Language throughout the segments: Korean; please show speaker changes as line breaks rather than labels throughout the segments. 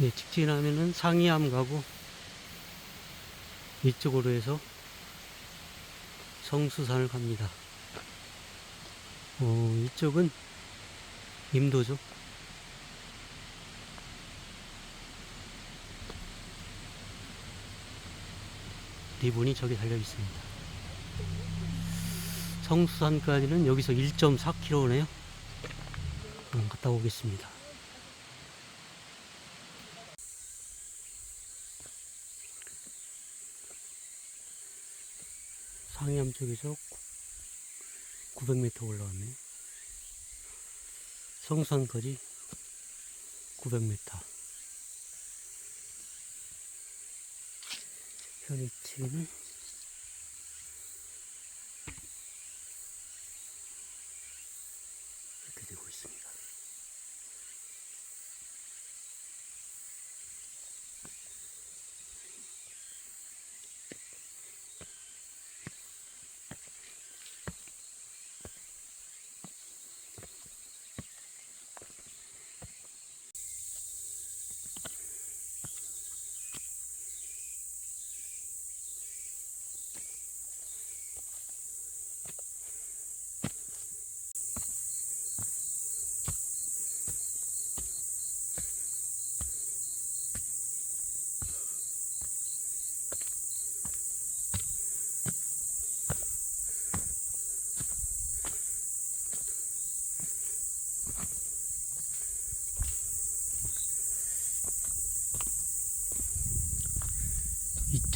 네, 직진하면은 상이암 가고 이쪽으로 해서 성수산을 갑니다. 어, 이쪽은 임도죠. 리본이 저기 달려 있습니다. 성수산까지는 여기서 1.4km네요. 음, 갔다 오겠습니다. 상해암 쪽에서 900m 올라왔네요. 성산까지 900m. 현 위치는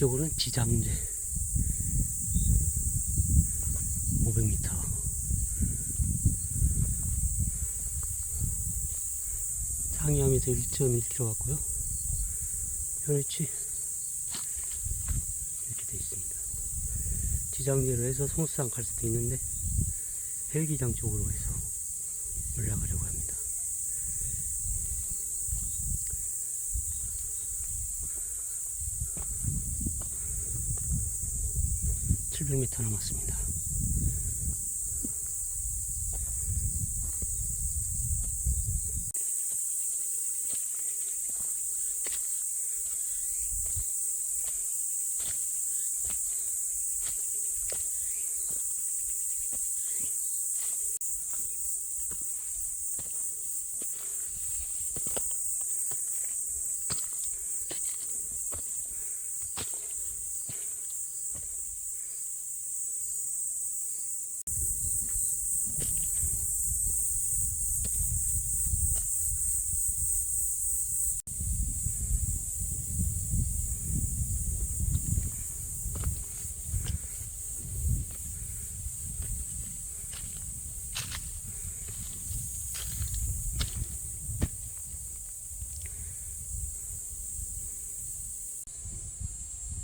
이쪽으로는 지장제. 500m 상이암에서 1.1km 같고요. 현위치 이렇게 되어 있습니다. 지장제로 해서 송수산 갈 수도 있는데 헬기장 쪽으로 해서 올라가려고 합니다 700m 남았습니다.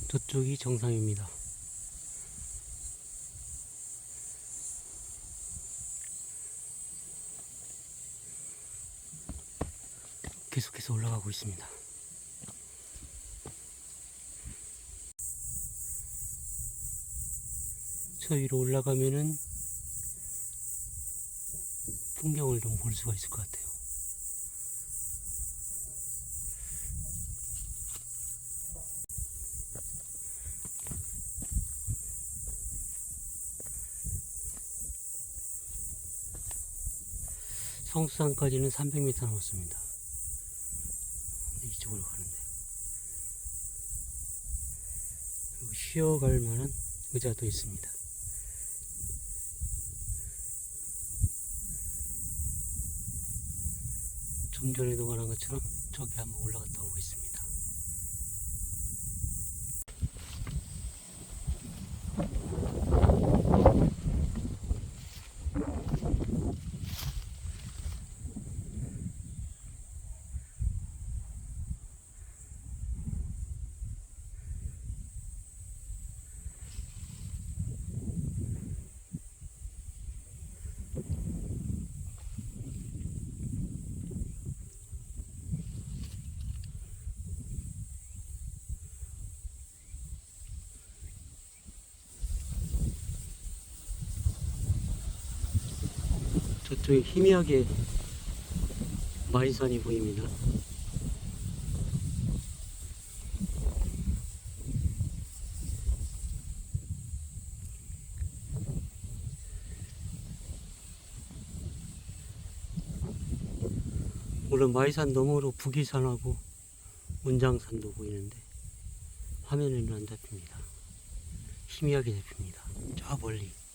저쪽이 정상입니다. 계속해서 올라가고 있습니다. 저 위로 올라가면은 풍경을 좀 볼 수가 있을 것 같아요. 성수산까지는 300m 남았습니다. 이쪽으로 가는데. 쉬어갈 만한 의자도 있습니다. 좀 전에도 말한 것처럼 저기 한번 올라갔다 오겠습니다. 저쪽에 희미하게 마이산이 보입니다. 물론 마이산 너머로 북이산하고 문장산도 보이는데 화면에는 안 잡힙니다. 희미하게 잡힙니다. 저 멀리.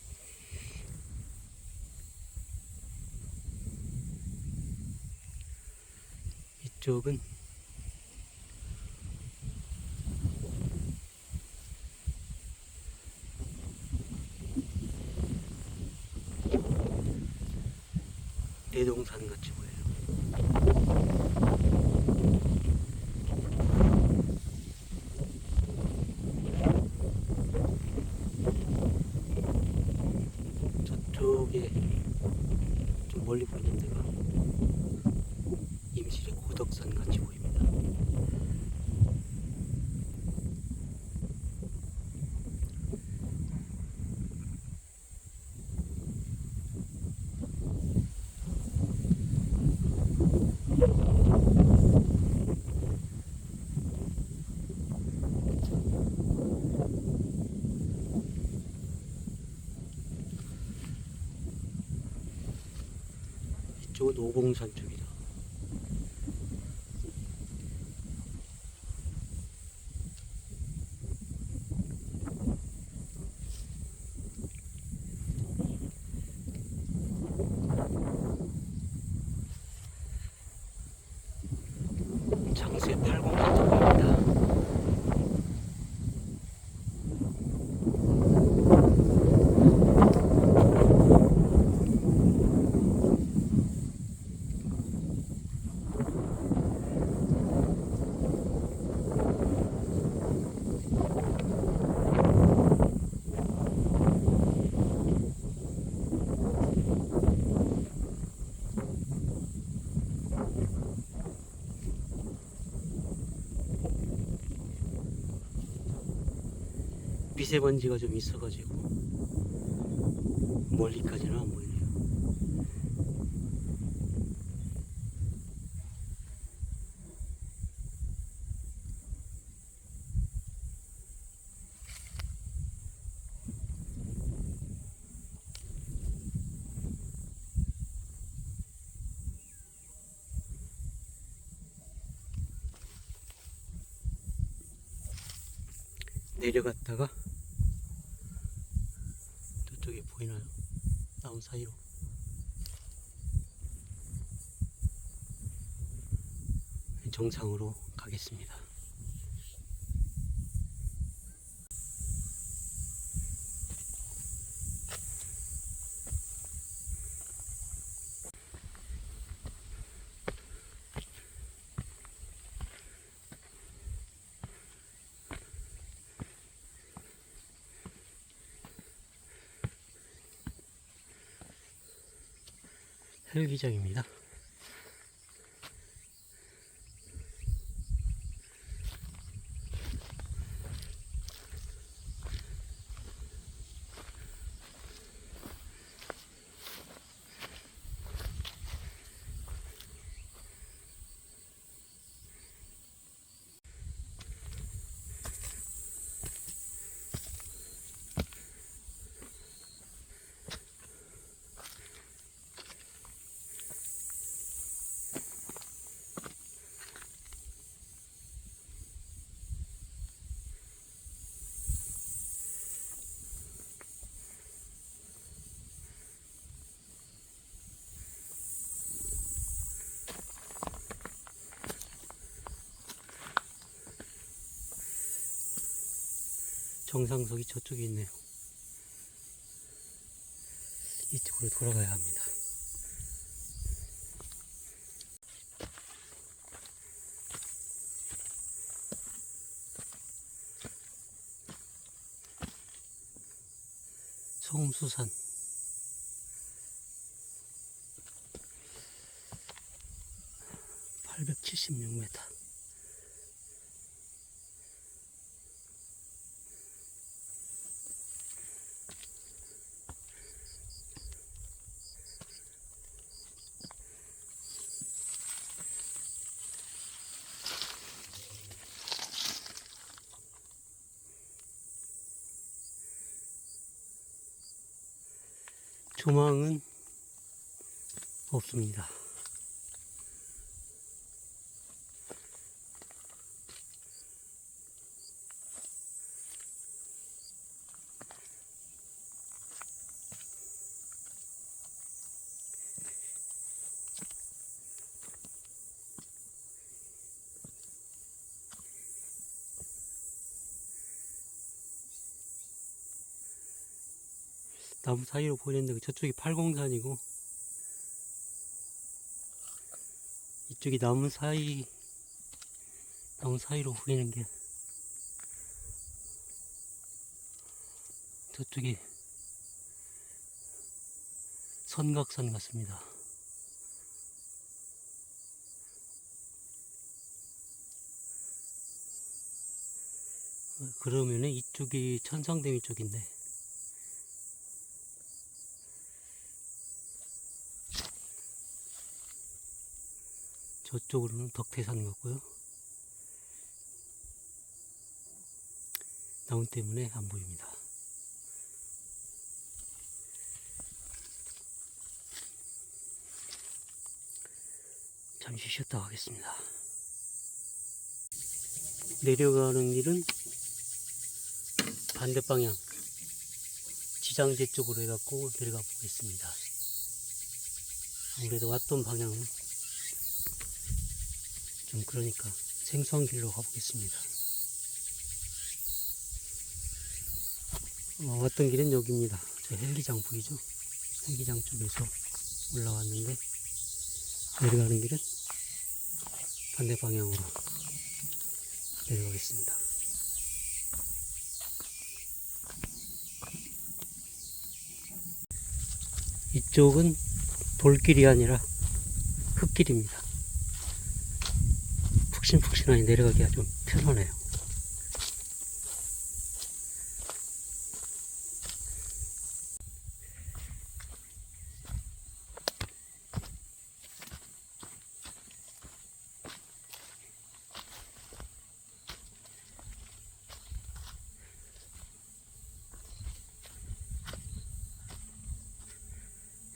이쪽은 내동산 같이 보여요. 저쪽에 좀 멀리 보이는 데가 임실의 고덕산 같이 보입니다. 이쪽은 오봉산 쪽이다. 장수의 팔공산도 보입니다. 미세먼지가 좀 있어가지고 멀리까지는 안 보이네요. 내려갔다가 보이나요? 나무 사이로 정상으로 가겠습니다. 헬기장입니다. 정상석이 저쪽에 있네요. 이쪽으로 돌아가야 합니다. 소음수산 876m 조망은 없습니다. 나무 사이로 보이는데 저쪽이 팔공산이고 이쪽이 나무 사이 나무 사이로 보이는 게 저쪽이 선각산 같습니다. 어, 그러면은 이쪽이 천상댐 이쪽인데 저쪽으로는 덕태산 같고요. 나무 때문에 안 보입니다. 잠시 쉬었다 가겠습니다. 내려가는 길은 반대 방향 지장제 쪽으로 해갖고 내려가 보겠습니다. 아무래도 왔던 방향은 좀 그러니까 생소한 길로 가보겠습니다. 어, 왔던 길은 여기입니다. 저 헬기장 보이죠? 헬기장 쪽에서 올라왔는데 내려가는 길은 반대 방향으로 내려가겠습니다. 이쪽은 돌길이 아니라 흙길입니다. 푹신푹신하게 내려가기가 좀 편하네요.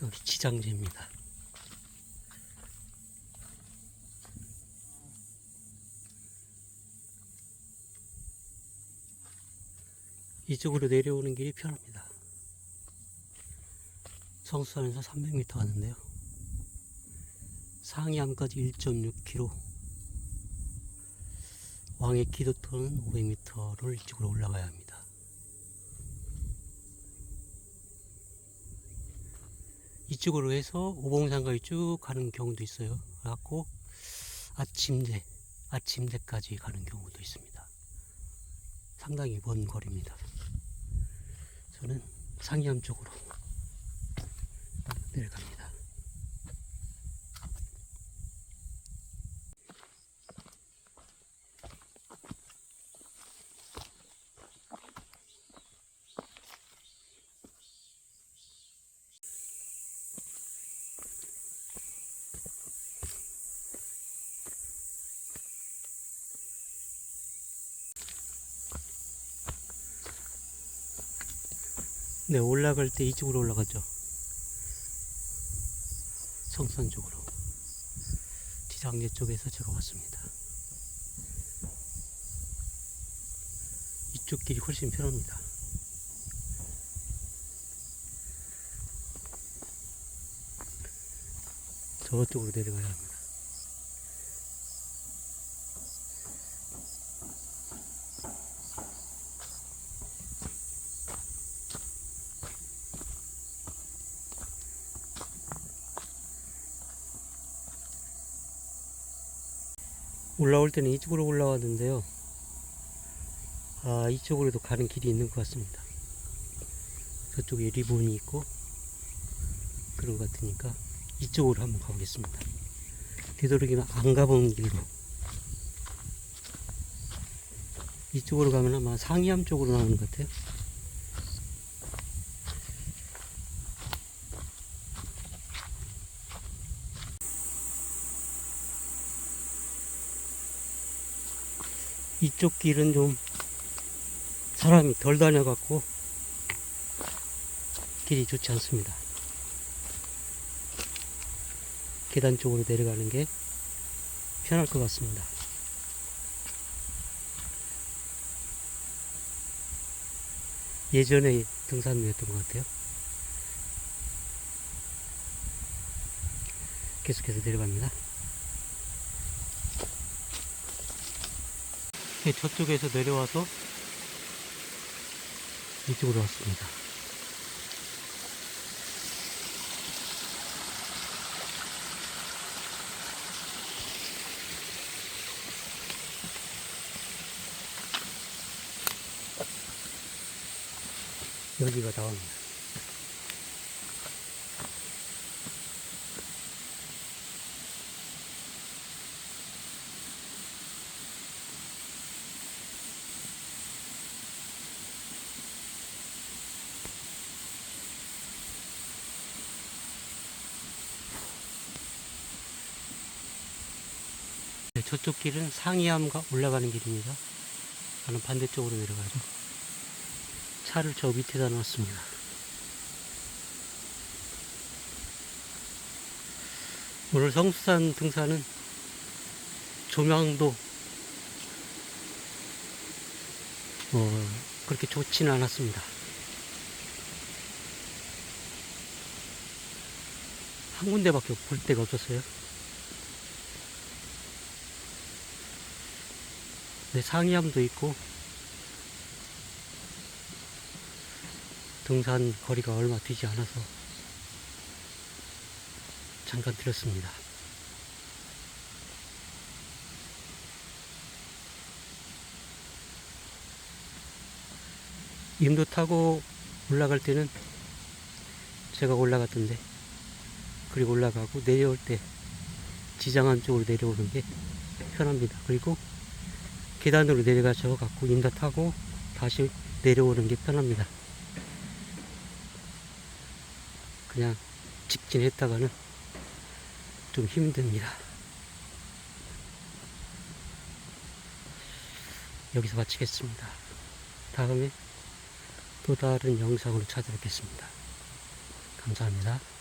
여기 지장제입니다. 이쪽으로 내려오는 길이 편합니다. 성수산에서 300m 가는데요. 상해암까지 1.6km, 왕의 기도터는 500m를 이쪽으로 올라가야 합니다. 이쪽으로 해서 오봉산까지 쭉 가는 경우도 있어요. 그래갖고 아침대, 아침대까지 가는 경우도 있습니다. 상당히 먼 거리입니다. 저는 상이암 쪽으로 내려갑니다. 네, 올라갈 때 이쪽으로 올라가죠. 성산 쪽으로. 지상계 쪽에서 제가 왔습니다. 이쪽 길이 훨씬 편합니다. 저쪽으로 내려가야 합니다. 올라올 때는 이쪽으로 올라왔는데요. 아, 이쪽으로도 가는 길이 있는 것 같습니다. 저쪽에 리본이 있고, 그런 것 같으니까 이쪽으로 한번 가보겠습니다. 되도록이면 안 가본 길로. 이쪽으로 가면 아마 상이암 쪽으로 나오는 것 같아요. 이쪽 길은 좀 사람이 덜 다녀갖고 길이 좋지 않습니다. 계단 쪽으로 내려가는 게 편할 것 같습니다. 예전에 등산로였던 것 같아요. 계속해서 내려갑니다. 이렇게 저쪽에서 내려와서 이쪽으로 왔습니다. 여기가 나옵니다. 저쪽 길은 상이암가 올라가는 길입니다. 저는 반대쪽으로 내려가죠. 차를 저 밑에다 놨습니다. 오늘 성수산 등산은 조명도 어, 그렇게 좋지는 않았습니다. 한 군데밖에 볼 데가 없었어요. 네, 상이암도 있고 등산 거리가 얼마 되지 않아서 잠깐 들었습니다. 임도 타고 올라갈 때는 제가 올라갔던데 그리고 올라가고 내려올 때 지장암 쪽으로 내려오는 게 편합니다. 그리고 계단으로 내려가서 갖고 임다 타고 다시 내려오는 게 편합니다. 그냥 직진했다가는 좀 힘듭니다. 여기서 마치겠습니다. 다음에 또 다른 영상으로 찾아뵙겠습니다. 감사합니다.